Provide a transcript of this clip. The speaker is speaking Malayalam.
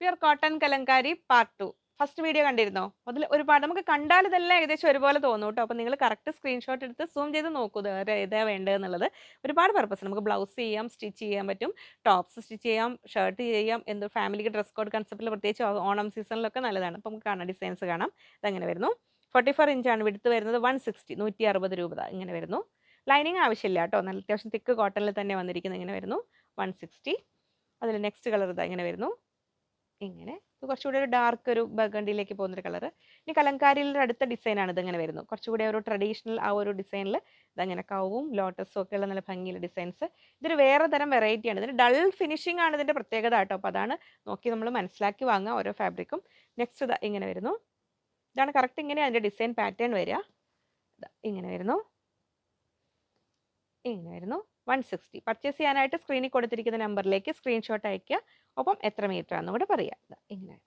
Pure cotton Kalamkari part two first video കണ്ടിരുന്നോ? അതിൽ ഒരുപാട് നമുക്ക് കണ്ടാൽ ഇതെല്ലാം ഏകദേശം ഒരുപോലെ തോന്നും കേട്ടോ. അപ്പോൾ നിങ്ങൾ കറക്റ്റ് സ്ക്രീൻഷോട്ട് എടുത്ത് സൂം ചെയ്ത് നോക്കൂ. ഇത് വേണ്ടത് എന്നുള്ളത്. ഒരുപാട് പർപ്പസ് നമുക്ക് ബ്ലൗസ് ചെയ്യാം സ്റ്റിച്ച് ചെയ്യാൻ പറ്റും. ടോപ്സ് സ്റ്റിച്ച് ചെയ്യാം ഷർട്ട് ചെയ്യാം എന്ത് ഫാമിലിക്ക് ഡ്രസ് കോഡ് കൺസെപ്റ്റിൽ പ്രത്യേകിച്ച് ഓണം സീസണിലൊക്കെ നല്ലതാണ്. അപ്പോൾ നമുക്ക് കാണാം ഡിസൈൻസ് കാണാം. ഇതങ്ങനെ വരുന്നു. ഫോർട്ടി ഫോർ ഇഞ്ചാണ് വിടുത്ത് വരുന്നത് വൺ സിക്സ്റ്റി നൂറ്റി അറുപത് രൂപ ഇങ്ങനെ വരുന്നു. ലൈനിങ് ആവശ്യമില്ല കേട്ടോ. നല്ല അത്യാവശ്യം തിക്ക് കോട്ടണിൽ തന്നെ വന്നിരിക്കുന്നത് ഇങ്ങനെ വരുന്നു. വൺ സിക്സ്റ്റി അതിൽ നെക്സ്റ്റ് കളർ ഇതാ. ഇങ്ങനെ വരുന്നു. ഇങ്ങനെ. കുറച്ചുകൂടി ഒരു ഡാർക്ക് ഒരു ബഗണ്ടിയിലേക്ക് പോകുന്നൊരു കളർ ഇനി കലങ്കാരിയിലെ അടുത്ത ഡിസൈനാണ് ഇതിങ്ങനെ വരുന്നത്. കുറച്ചുകൂടി ഒരു ട്രഡീഷണൽ ആ ഒരു ഡിസൈനിൽ ഇതങ്ങനെ കവും ലോട്ടസും ഒക്കെ ഉള്ള നല്ല ഭംഗിയുള്ള ഡിസൈൻസ് ഇതൊരു വേറെ തരം വെറൈറ്റിയാണ് ഇതിന് ഡൾ ഫിനിഷിംഗ് ആണ് ഇതിന്റെ പ്രത്യേകത കേട്ടോ. അപ്പോൾ അതാണ് നോക്കി നമ്മൾ മനസ്സിലാക്കി വാങ്ങുക ഓരോ ഫാബ്രിക്കും നെക്സ്റ്റ് ഇതാ ഇങ്ങനെ വരുന്നു. ഇതാണ് കറക്റ്റ് ഇങ്ങനെ അതിന്റെ ഡിസൈൻ പാറ്റേൺ വരിക. ഇങ്ങനെ വരുന്നു. ഇങ്ങനെ വരുന്നു. വൺ സിക്സ്റ്റി പർച്ചേസ് ചെയ്യാനായിട്ട് സ്ക്രീനിൽ കൊടുത്തിരിക്കുന്ന നമ്പറിലേക്ക് സ്ക്രീൻഷോട്ട് അയയ്ക്കുക. ഒപ്പം എത്ര മീറ്റർ ആണെന്നും കൂടെ പറയുക ഇങ്ങനെ.